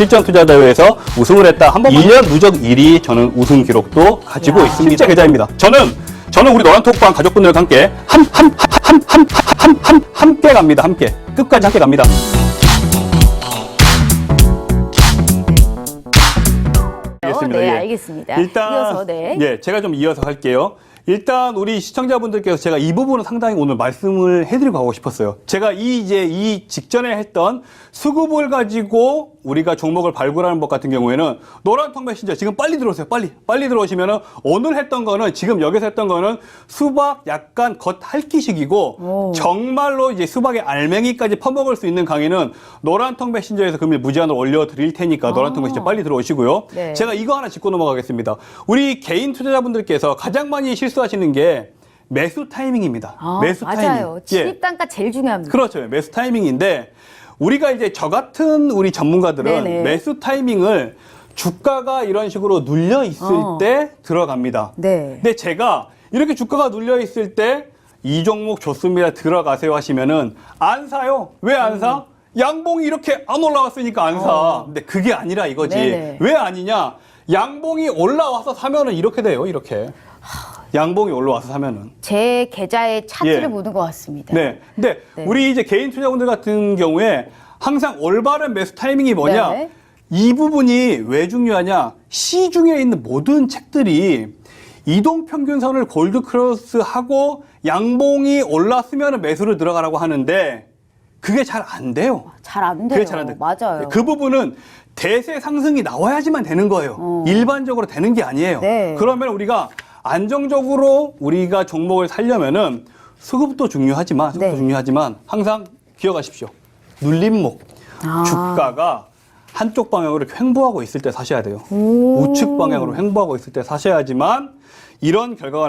실전 투자 대회에서 우승을 했다. 한번 1년 누적 1위 저는 우승 기록도 가지고 야. 있습니다. 실제 계좌입니다. 저는 저는 우리 노란톡방 가족분들과 함께 한한 한 한 한 한 함께 갑니다. 함께 끝까지 함께 갑니다. 알겠습니다. 네, 예. 알겠습니다. 일단 이어서 네. 예, 제가 좀 이어서 할게요. 일단 우리 시청자분들께서 제가 이 부분은 상당히 오늘 말씀을 해드리고 가고 싶었어요. 제가 이 이제 이 직전에 했던 수급을 가지고 우리가 종목을 발굴하는 법 같은 경우에는 노란통 메신저 지금 빨리 들어오세요. 빨리 빨리 들어오시면은 오늘 했던 거는 지금 여기서 했던 거는 수박 약간 겉 핥기식이고 오. 정말로 이제 수박의 알맹이까지 퍼먹을 수 있는 강의는 노란통 메신저에서 금일 무제한으로 올려드릴 테니까 노란통 메신저 빨리 들어오시고요. 네. 제가 이거 하나 짚고 넘어가겠습니다. 우리 개인 투자자분들께서 가장 많이 실수하시는 게 매수 타이밍입니다. 아, 매수 맞아요. 타이밍. 예. 진입 단가 제일 중요합니다. 그렇죠. 매수 타이밍인데 우리가 이제 저 같은 우리 전문가들은 네네. 매수 타이밍을 주가가 이런 식으로 눌려 있을 어. 때 들어갑니다. 네. 근데 제가 이렇게 주가가 눌려 있을 때 이 종목 좋습니다. 들어가세요 하시면은 안 사요. 왜 안 사? 양봉이 이렇게 안 올라왔으니까 안 사. 어. 근데 그게 아니라 이거지. 네네. 왜 아니냐? 양봉이 올라와서 사면은 이렇게 돼요. 이렇게. 양봉이 올라와서 사면은. 제 계좌의 차트를 예. 보는 것 같습니다. 네. 근데 네. 우리 이제 개인 투자분들 같은 경우에 항상 올바른 매수 타이밍이 뭐냐? 네. 이 부분이 왜 중요하냐? 시중에 있는 모든 책들이 이동 평균선을 골드 크로스 하고 양봉이 올랐으면 매수를 들어가라고 하는데 그게 잘 안 돼요. 잘 안 돼요. 그게 잘 안 돼요. 맞아요. 그 부분은 대세 상승이 나와야지만 되는 거예요. 어. 일반적으로 되는 게 아니에요. 네. 그러면 우리가 안정적으로 우리가 종목을 살려면은 수급도 중요하지만 수급도 네. 중요하지만 항상 기억하십시오. 눌림목 아. 주가가 한쪽 방향으로 횡보하고 있을 때 사셔야 돼요. 오. 우측 방향으로 횡보하고 있을 때 사셔야지만 이런 결과가